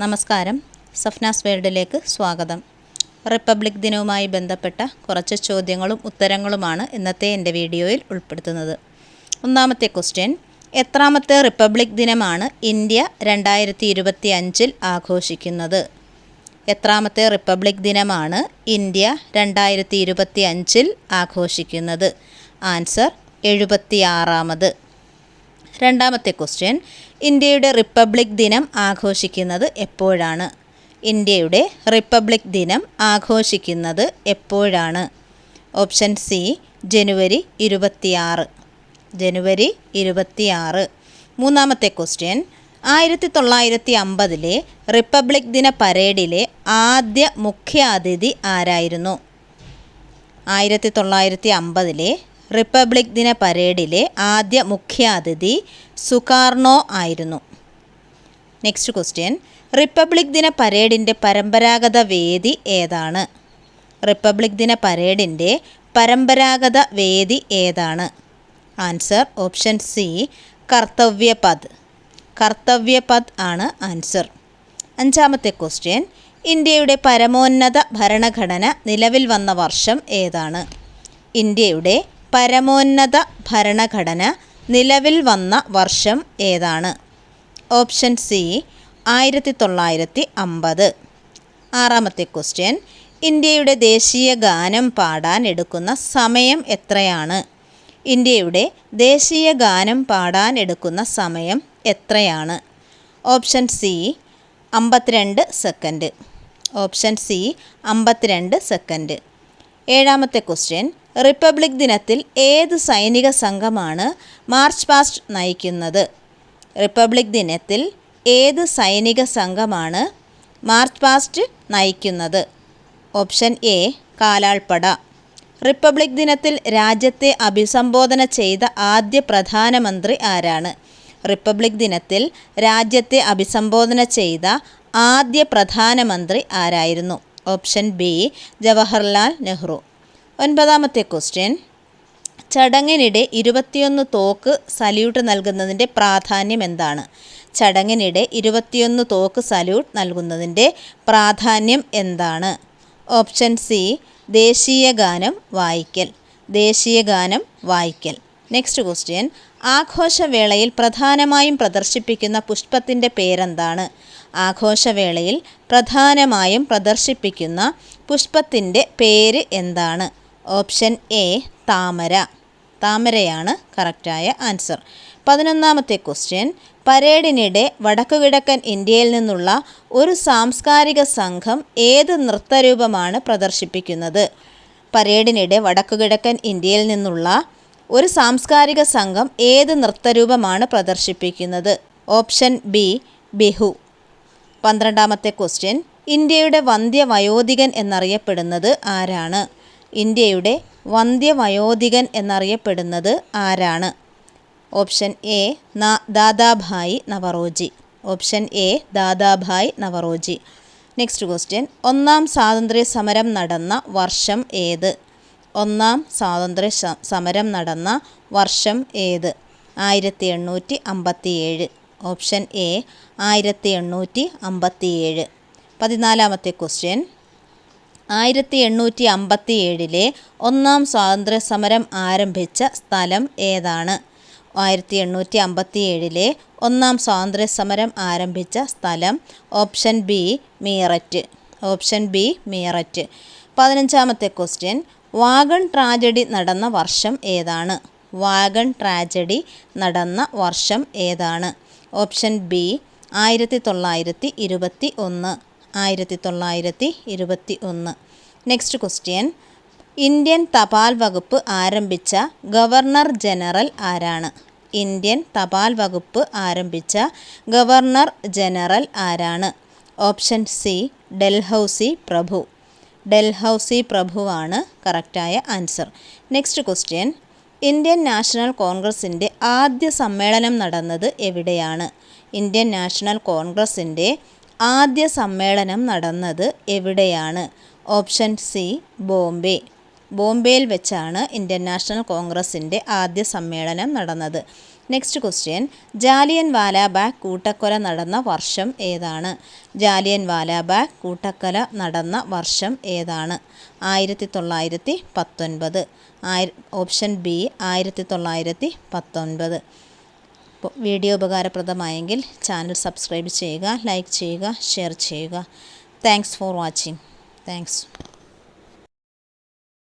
നമസ്കാരം. സഫ്നാസ് വേൾഡിലേക്ക് സ്വാഗതം. റിപ്പബ്ലിക് ദിനവുമായി ബന്ധപ്പെട്ട കുറച്ച് ചോദ്യങ്ങളും ഉത്തരങ്ങളുമാണ് ഇന്നത്തെ എന്റെ വീഡിയോയിൽ ഉൾപ്പെടുത്തുന്നത്. ഒന്നാമത്തെ ക്വസ്റ്റ്യൻ എത്രാമത്തെ റിപ്പബ്ലിക് ദിനമാണ് ഇന്ത്യ രണ്ടായിരത്തി ഇരുപത്തി അഞ്ചിൽ ആഘോഷിക്കുന്നത്? എത്രാമത്തെ റിപ്പബ്ലിക് ദിനമാണ് ഇന്ത്യ രണ്ടായിരത്തി ഇരുപത്തി അഞ്ചിൽ ആഘോഷിക്കുന്നത്? ആൻസർ എഴുപത്തിയാറാമത്. രണ്ടാമത്തെ ക്വസ്റ്റ്യൻ ഇന്ത്യയുടെ റിപ്പബ്ലിക് ദിനം ആഘോഷിക്കുന്നത് എപ്പോഴാണ്? ഇന്ത്യയുടെ റിപ്പബ്ലിക് ദിനം ആഘോഷിക്കുന്നത് എപ്പോഴാണ്? ഓപ്ഷൻ സി ജനുവരി ഇരുപത്തിയാറ്. ജനുവരി ഇരുപത്തിയാറ്. മൂന്നാമത്തെ ക്വസ്റ്റ്യൻ ആയിരത്തി തൊള്ളായിരത്തി അമ്പതിലെ റിപ്പബ്ലിക് ദിന പരേഡിലെ ആദ്യ മുഖ്യാതിഥി ആരായിരുന്നു? ആയിരത്തി തൊള്ളായിരത്തി അമ്പതിലെ റിപ്പബ്ലിക് ദിന പരേഡിലെ ആദ്യ മുഖ്യാതിഥി സുകാർണോ ആയിരുന്നു. നെക്സ്റ്റ് ക്വസ്റ്റ്യൻ റിപ്പബ്ലിക് ദിന പരേഡിന്റെ പരമ്പരാഗത വേദി ഏതാണ്? റിപ്പബ്ലിക് ദിന പരേഡിന്റെ പരമ്പരാഗത വേദി ഏതാണ്? Answer option C Kartavya Path. Kartavya Path ആണ് ആൻസർ അഞ്ചാമത്തെ ക്വസ്റ്റ്യൻ ഇന്ത്യയുടെ പരമോന്നത ഭരണഘടന നിലവിൽ വന്ന വർഷം ഏതാണ്? ഇന്ത്യയുടെ പരമോന്നത ഭരണഘടന നിലവിൽ വന്ന വർഷം ഏതാണ്? ഓപ്ഷൻ സി ആയിരത്തി തൊള്ളായിരത്തി അമ്പത് ആറാമത്തെ ക്വസ്റ്റ്യൻ ഇന്ത്യയുടെ ദേശീയ ഗാനം പാടാൻ എടുക്കുന്ന സമയം എത്രയാണ്? ഇന്ത്യയുടെ ദേശീയ ഗാനം പാടാൻ എടുക്കുന്ന സമയം എത്രയാണ്? ഓപ്ഷൻ സി അമ്പത്തിരണ്ട് സെക്കൻഡ്. ഓപ്ഷൻ സി അമ്പത്തിരണ്ട് സെക്കൻഡ്. ഏഴാമത്തെ ക്വസ്റ്റ്യൻ. റിപ്പബ്ലിക് ദിനത്തിൽ ഏത് സൈനിക സംഘമാണ് മാർച്ച് പാസ്റ്റ് നയിക്കുന്നത്? റിപ്പബ്ലിക് ദിനത്തിൽ ഏത് സൈനിക സംഘമാണ് മാർച്ച് പാസ്റ്റ് നയിക്കുന്നത്? ഓപ്ഷൻ എ കാലാൾപ്പട. റിപ്പബ്ലിക് ദിനത്തിൽ രാജ്യത്തെ അഭിസംബോധന ചെയ്ത ആദ്യ പ്രധാനമന്ത്രി ആരാണ്? റിപ്പബ്ലിക് ദിനത്തിൽ രാജ്യത്തെ അഭിസംബോധന ചെയ്ത ആദ്യ പ്രധാനമന്ത്രി ആരായിരുന്നു? Option B Jawaharlal Nehru. ഒൻപതാമത്തെ ക്വസ്റ്റ്യൻ. ചടങ്ങിനിടെ ഇരുപത്തിയൊന്ന് തോക്ക് സല്യൂട്ട് നൽകുന്നതിന്റെ പ്രാധാന്യം എന്താണ്? ചടങ്ങിനിടെ ഇരുപത്തിയൊന്ന് തോക്ക് സല്യൂട്ട് നൽകുന്നതിന്റെ പ്രാധാന്യം എന്താണ്? ഓപ്ഷൻ സി ദേശീയ ഗാനം വായിക്കൽ. ദേശീയ ഗാനം വായിക്കൽ. Next question. ആഘോഷവേളയിൽ പ്രധാനമായും പ്രദർശിപ്പിക്കുന്ന പുഷ്പത്തിന്റെ പേരെന്താണ്? ആഘോഷവേളയിൽ പ്രധാനമായും പ്രദർശിപ്പിക്കുന്ന പുഷ്പത്തിന്റെ പേര് എന്താണ്? ഓപ്ഷൻ എ താമര. താമരയാണ് കറക്റ്റായ ആൻസർ. പതിനൊന്നാമത്തെ ക്വസ്റ്റ്യൻ പരേഡിനിടെ വടക്കുകിഴക്കൻ ഇന്ത്യയിൽ നിന്നുള്ള ഒരു സാംസ്കാരിക സംഘം ഏത് നൃത്തരൂപമാണ് പ്രദർശിപ്പിക്കുന്നത്? പരേഡിനിടെ വടക്കുകിഴക്കൻ ഇന്ത്യയിൽ നിന്നുള്ള ഒരു സാംസ്കാരിക സംഘം ഏത് നൃത്തരൂപമാണ് പ്രദർശിപ്പിക്കുന്നത്? Option B Bihu. പന്ത്രണ്ടാമത്തെ ക്വസ്റ്റ്യൻ ഇന്ത്യയുടെ വന്ധ്യവയോധികൻ എന്നറിയപ്പെടുന്നത് ആരാണ്? ഇന്ത്യയുടെ വന്ധ്യവയോധികൻ എന്നറിയപ്പെടുന്നത് ആരാണ്? Option A Dadabhai Naoroji. Option A Dadabhai Naoroji. Next question ഒന്നാം സ്വാതന്ത്ര്യ സമരം നടന്ന വർഷം ഏത്? ഒന്നാം സ്വാതന്ത്ര്യ സമരം നടന്ന വർഷം ഏത്? ആയിരത്തി എണ്ണൂറ്റി അമ്പത്തി ഏഴ് ഓപ്ഷൻ എ ആയിരത്തി എണ്ണൂറ്റി അമ്പത്തി ഏഴ് പതിനാലാമത്തെ ക്വസ്റ്റ്യൻ. ആയിരത്തി എണ്ണൂറ്റി അമ്പത്തി ഏഴിലെ ഒന്നാം സ്വാതന്ത്ര്യ സമരം ആരംഭിച്ച സ്ഥലം ഏതാണ്? ആയിരത്തി എണ്ണൂറ്റി അമ്പത്തി ഏഴിലെ ഒന്നാം സ്വാതന്ത്ര്യ സമരം ആരംഭിച്ച സ്ഥലം option B Meerut. Option B Meerut. പതിനഞ്ചാമത്തെ ക്വസ്റ്റ്യൻ. വാഗൺ ട്രാജഡി നടന്ന വർഷം ഏതാണ്? വാഗൺ ട്രാജഡി നടന്ന വർഷം ഏതാണ്? ഓപ്ഷൻ ബി ആയിരത്തി തൊള്ളായിരത്തി ഇരുപത്തി ഒന്ന് ആയിരത്തി തൊള്ളായിരത്തി ഇരുപത്തി ഒന്ന് നെക്സ്റ്റ് ക്വസ്റ്റ്യൻ ഇന്ത്യൻ തപാൽ വകുപ്പ് ആരംഭിച്ച ഗവർണർ ജനറൽ ആരാണ്? ഇന്ത്യൻ തപാൽ വകുപ്പ് ആരംഭിച്ച ഗവർണർ ജനറൽ ആരാണ്? ഓപ്ഷൻ സി ഡൽഹൌസി പ്രഭു. ഡൽഹൌസി പ്രഭുവാണ് കറക്റ്റായ answer next question Indian National കോൺഗ്രസിന്റെ ആദ്യ സമ്മേളനം നടന്നത് എവിടെയാണ്? ഇന്ത്യൻ നാഷണൽ കോൺഗ്രസിന്റെ ആദ്യ സമ്മേളനം നടന്നത് എവിടെയാണ്? Option C Bombay. ബോംബെയിൽ വെച്ചാണ് ഇന്ത്യൻ നാഷണൽ കോൺഗ്രസിന്റെ ആദ്യ സമ്മേളനം നടന്നത്. നെക്സ്റ്റ് ക്വസ്റ്റ്യൻ ജാലിയൻ വാലാബാഗ് കൂട്ടക്കൊല നടന്ന വർഷം ഏതാണ് ജാലിയൻ വാലാബാഗ് കൂട്ടക്കൊല നടന്ന വർഷം ഏതാണ് ആയിരത്തി തൊള്ളായിരത്തി പത്തൊൻപത് ഓപ്ഷൻ ബി ആയിരത്തി തൊള്ളായിരത്തി പത്തൊൻപത് വീഡിയോ ഉപകാരപ്രദമായെങ്കിൽ ചാനൽ സബ്സ്ക്രൈബ് ചെയ്യുക ലൈക്ക് ചെയ്യുക ഷെയർ ചെയ്യുക. Thanks for watching thanks